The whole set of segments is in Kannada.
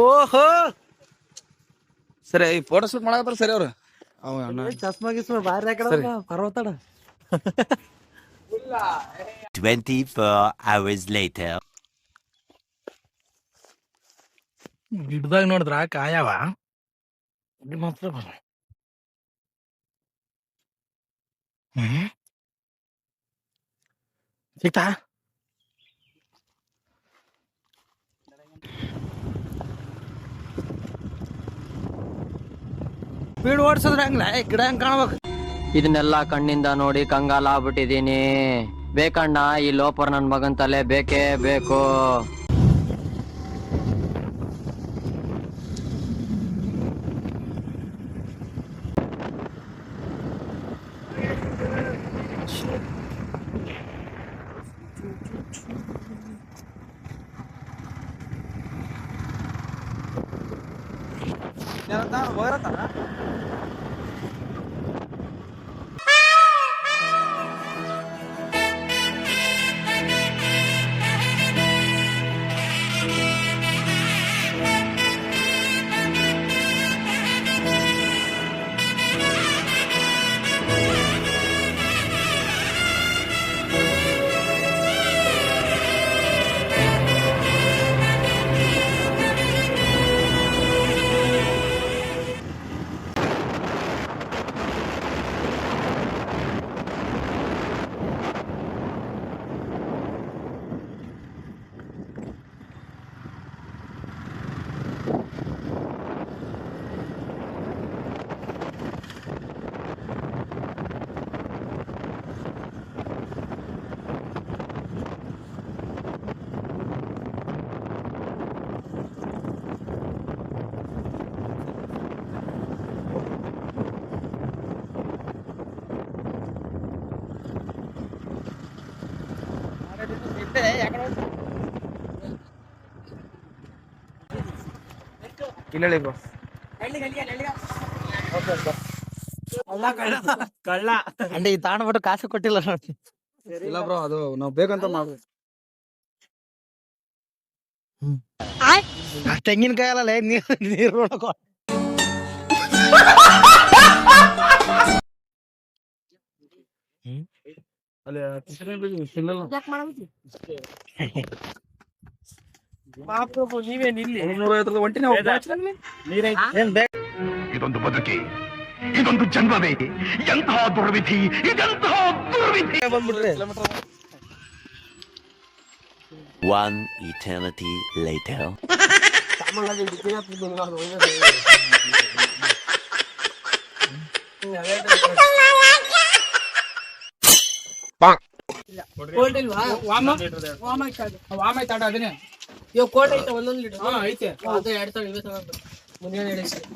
ಓಹೋ ಸರಿ ಈ ಫೋಟೋ ಶೂಟ್ ಮಾಡಕತ್ತಾರ ಸರಿ ಅವ್ರು ಅವ ಅಣ್ಣ ಚಸ್ಮಾ ಗಿಸ್ಮಾ ಬಾರಿ ಹಾಕಡ ಪರ್ವತಡ 24 hours later. ಗಿಡದಾಗ ನೋಡಿದ್ರ ಕಾಯವ ಇಲ್ಲಿ ಮಾತ್ರ ಬರ ಹ್ಮ್ ಸ್ಪೀಡ್ ಓಡಿಸಿದ್ರೆ ಹಂಗ್ಲ? ಗಿಡ ಹೆಂಗ್ ಕಾಣ್ಬೇಕು? ಇದನ್ನೆಲ್ಲ ಕಣ್ಣಿಂದ ನೋಡಿ ಕಂಗಾಲ ಆಗ್ಬಿಟ್ಟಿದೀನಿ ಬೇಕಣ್ಣ ಈ ಲೋಪರ್ ನನ್ ಮಗನ್ ತಲೆ ಬೇಕೇ ಬೇಕು. ಇಲ್ಲ ಹೇಳಿ ಬ್ರೋ ಕಳ್ಳ ಅಂಡೆ ಈ ತಾಣ್ಬಿಟ್ಟು ಕಾಸು ಕೊಟ್ಟಿಲ್ಲ ನೋಡಿ. ಇಲ್ಲ ಬ್ರೋ ಅದು ನಾವು ಬೇಕಂತ ಮಾಡ್ಬೇಕು. ತೆಂಗಿನಕಾಯಿ ಅಲ್ಲ ನೀರು ನೀರು ನೋಡಕ ಅಲ್ಲಿ ಇದೊಂದು ಬದುಕಿ ಇದೊಂದು ಜನ್ಮವೇ ಎಂತಹ ದುರ್ವಿಧಿ ಇದೆಂತಹ ದುರ್ವಿಧಿ? ಬಂದ್ಬಿಟ್ರೆ One eternity later.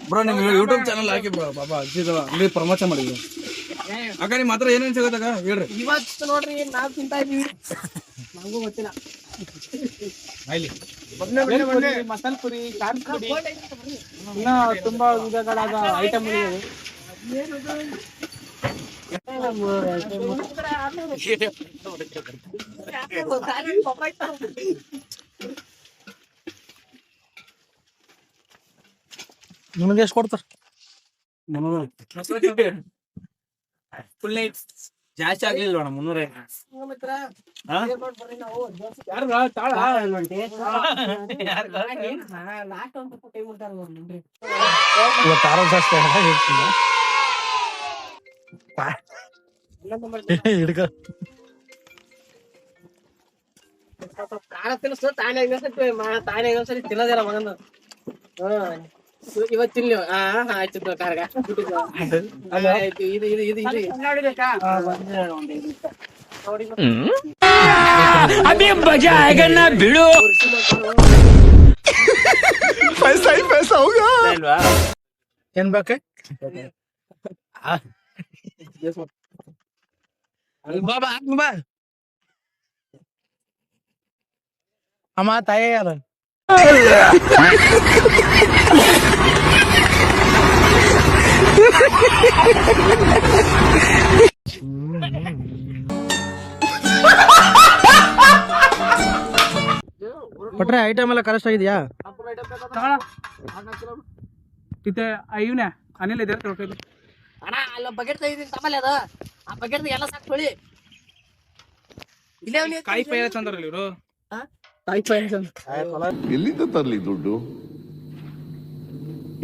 ಬ್ರೋ ನಿಮ್ ಯೂಟ್ಯೂಬ್ ಚಾನಲ್ ಹಾಕಿ ಬ್ರೋ ಬಾಬಾ ಅಜ್ಜಿದವ ಅಂಗಡಿ ಪ್ರಮೋಷನ್ ಮಾಡಿದ್ವಿ. ಅಕ್ಕ ನಿಮ್ ಹತ್ರ ಏನೇನ್ ಸಿಗತ್ತಾಗ ಹೇಳ್ರಿ. ಇವತ್ತು ನೋಡ್ರಿ ನಾವ್ ತಿಂತಾ ಇದೀವಿ ನಮಗೂ ಗೊತ್ತಿಲ್ಲ. ಮಸಾಲ ಪುರಿ ಖಾರದ ಪುರಿ ಇನ್ನ ತುಂಬಾ ವಿಧಗಳಾದ ಐಟಮ್ ನಿಮ್ಗೆ ಎಷ್ಟು ಕೊಡ್ತಾರ ಫುಲ್ ನೈಟ್ ಜಾಸ್ತಿ ಆಗ್ಲಿಲ್ಲ ಅಣ್ಣ ಮುನ್ನೂರ ಇವತ್ತು ಆರೋಗ್ಯ. ಹಿಡ್ಕ. ಖಾರ ತಿನ್ನಿಸ್ತು ತಾನೇ ಇನ್ನೊಂದ್ಸತಿ ಮಾ- ತಾನೇ ತಿನ್ನೋದಿಲ್ಲ ಮಗನ ತಿನ್ಲಿ ಹಾ ಆಯ್ತು ಕಾರ್ಗ. ಇದು ಇದು ಇದು ಒಂದು ಐದು ನಿಮಿಷ. ನೋಡಿ ಮತ್ತೆ. ಏನ್ ಬೇಕ? ಬಾ ಬಾ ಹಾಕ್ ಬಾ ಅಮ್ಮ, ತಾಯಿ ಅದ ಕೊಟ್ರೆ ಐಟಮ್ ಎಲ್ಲ ಕರೆಕ್ಟ್ ಆಗಿದ್ಯಾ? ಇವನೇ ಅನಿಲ್ ಇದೆ ಅಣ್ಣ ಅಲ್ಲ ಬಕೆಟ್ ತೆಗಿದೀನಿ ತಮ್ಮಲ್ಲಿ ಅದ. ಆ ಬಕೆಟ್ ಎಲ್ಲ ಸಾಕು ತೊಳಿ. ಇಲ್ಲೇ ಅವ್ನಿ ಕಾಯಿ ಪೈ ತಂದ್ರಲ್ಲ ಇವರು? ಎಲ್ಲಿಂದ ತರಲಿ ದುಡ್ಡು?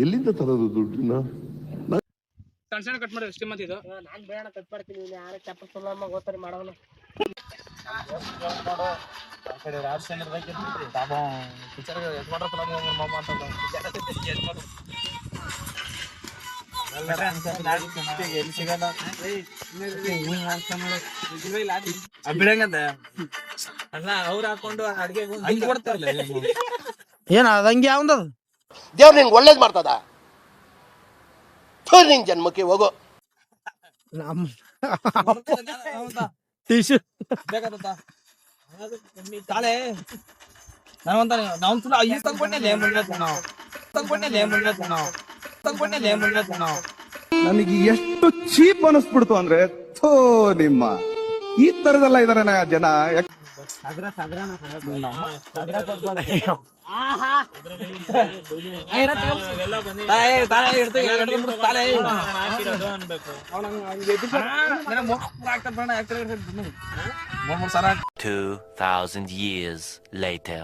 ಎಲ್ಲಿಂದ ತರೋದು ದುಡ್ಡನ್ನ? ಸಣ್ಣ ಸಣ್ಣ ಕಟ್ ಮಾಡಿ ಅಷ್ಟೇ ಮಂದಿ ಇದು? ನಾನ್ ಬೇಡ ಕಟ್ ಮಾಡ್ತೀನಿ. ಯಾರ ಚಪ್ಪ ಸುಲಮ್ಮ ಗೊತ್ತಾರೆ ಮಾಡೋಣ. ಅಲ್ಲ ಅವ್ರು ಹಾಕೊಂಡು ಅಡಿಗೆ ಕೊಡ್ತಾರಲ್ಲ ಏನ ಅದಂಗೆ ಯಾವ್ದದ ದೇವ್ರು ನಿನ್ಗೆ ಒಳ್ಳೇದ್ ಮಾಡ್ತದ? ಥು, ನಿನ್ ಜನ್ಮಕ್ಕೆ ಹೋಗೋ. ನಮ್ಮ ಟಿಶ್ಯೂ. ತಾಳೆ ನಾವಂತ ನಾವು ಅಯ್ಯ ಈ ತಂದ್ಕೊಂಡೆ ಮುಂದೆ ನಾವು? ತಂದ್ಕೊಂಡೆ ಮುಂದೆ ನಾವು? ತಂದ್ಕೊಂಡೆ ಮುಂದೆ ನಾವು? ನನಗೆ ಎಷ್ಟು ಚೀಪ್ ಅನಿಸ್ಬಿಡ್ತು ಅಂದ್ರೆ ಥೋ ನಿಮ್ಮ. ಈ ತರದೆಲ್ಲ ಇದಾರೆ ಜನ. Two thousand ತಾಳೆ ಇಡ್ತೀವಿ. ಎರಡು ಮೂರು ತಾಳೆ ಮೂರ್ ಸಲ 2,000 years later.